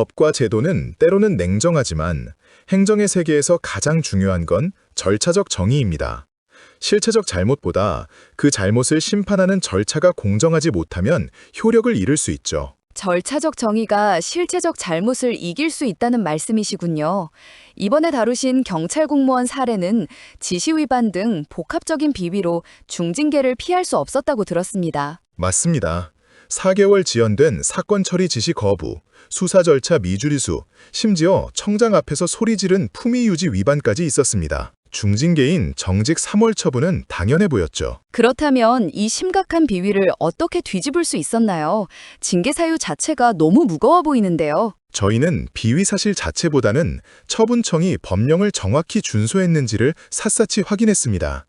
법과 제도는 때로는 냉정하지만 행정의 세계에서 가장 중요한 건 절차적 정의입니다. 실체적 잘못보다 그 잘못을 심판하는 절차가 공정하지 못하면 효력을 잃을 수 있죠. 절차적 정의가 실체적 잘못을 이길 수 있다는 말씀이시군요. 이번에 다루신 경찰 공무원 사례는 지시 위반 등 복합적인 비위로 중징계를 피할 수 없었다고 들었습니다. 맞습니다. 4개월 지연된 사건 처리 지시 거부, 수사 절차 미주리수, 심지어 청장 앞에서 소리 지른 품위 유지 위반까지 있었습니다. 중징계인 정직 3월 처분은 당연해 보였죠. 그렇다면 이 심각한 비위를 어떻게 뒤집을 수 있었나요? 징계 사유 자체가 너무 무거워 보이는데요. 저희는 비위 사실 자체보다는 처분청이 법령을 정확히 준수했는지를 샅샅이 확인했습니다.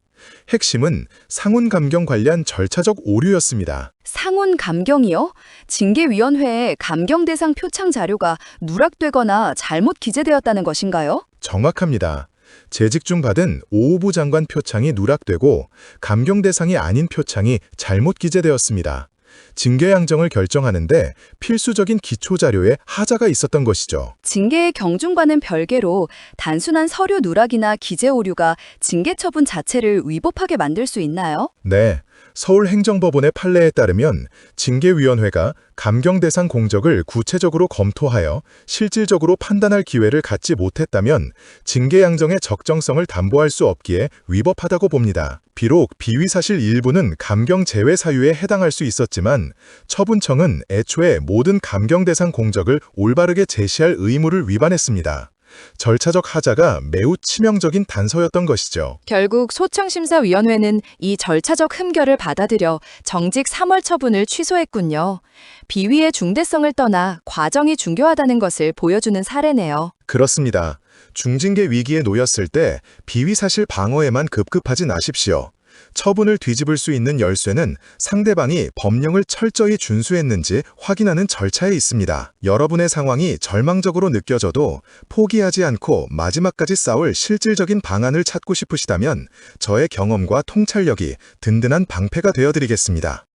핵심은 상훈 감경 관련 절차적 오류였습니다. 상훈 감경이요? 징계위원회에 감경 대상 표창 자료가 누락되거나 잘못 기재되었다는 것인가요? 정확합니다. 재직 중 받은 오후부 장관 표창이 누락되고 감경 대상이 아닌 표창이 잘못 기재되었습니다. 징계 양정을 결정하는데 필수적인 기초 자료에 하자가 있었던 것이죠. 징계의 경중과는 별개로 단순한 서류 누락이나 기재 오류가 징계 처분 자체를 위법하게 만들 수 있나요? 네, 서울행정법원의 판례에 따르면 징계위원회가 감경 대상 공적을 구체적으로 검토하여 실질적으로 판단할 기회를 갖지 못했다면 징계 양정의 적정성을 담보할 수 없기에 위법하다고 봅니다. 비록 비위 사실 일부는 감경 제외 사유에 해당할 수 있었지만 처분청은 애초에 모든 감경 대상 공적을 올바르게 제시할 의무를 위반했습니다. 절차적 하자가 매우 치명적인 단서였던 것이죠. 결국 소청심사위원회는 이 절차적 흠결을 받아들여 정직 3월 처분을 취소했군요. 비위의 중대성을 떠나 과정이 중요하다는 것을 보여주는 사례네요. 그렇습니다. 중징계 위기에 놓였을 때 비위 사실 방어에만 급급하지 마십시오. 처분을 뒤집을 수 있는 열쇠는 상대방이 법령을 철저히 준수했는지 확인하는 절차에 있습니다. 여러분의 상황이 절망적으로 느껴져도 포기하지 않고 마지막까지 싸울 실질적인 방안을 찾고 싶으시다면 저의 경험과 통찰력이 든든한 방패가 되어드리겠습니다.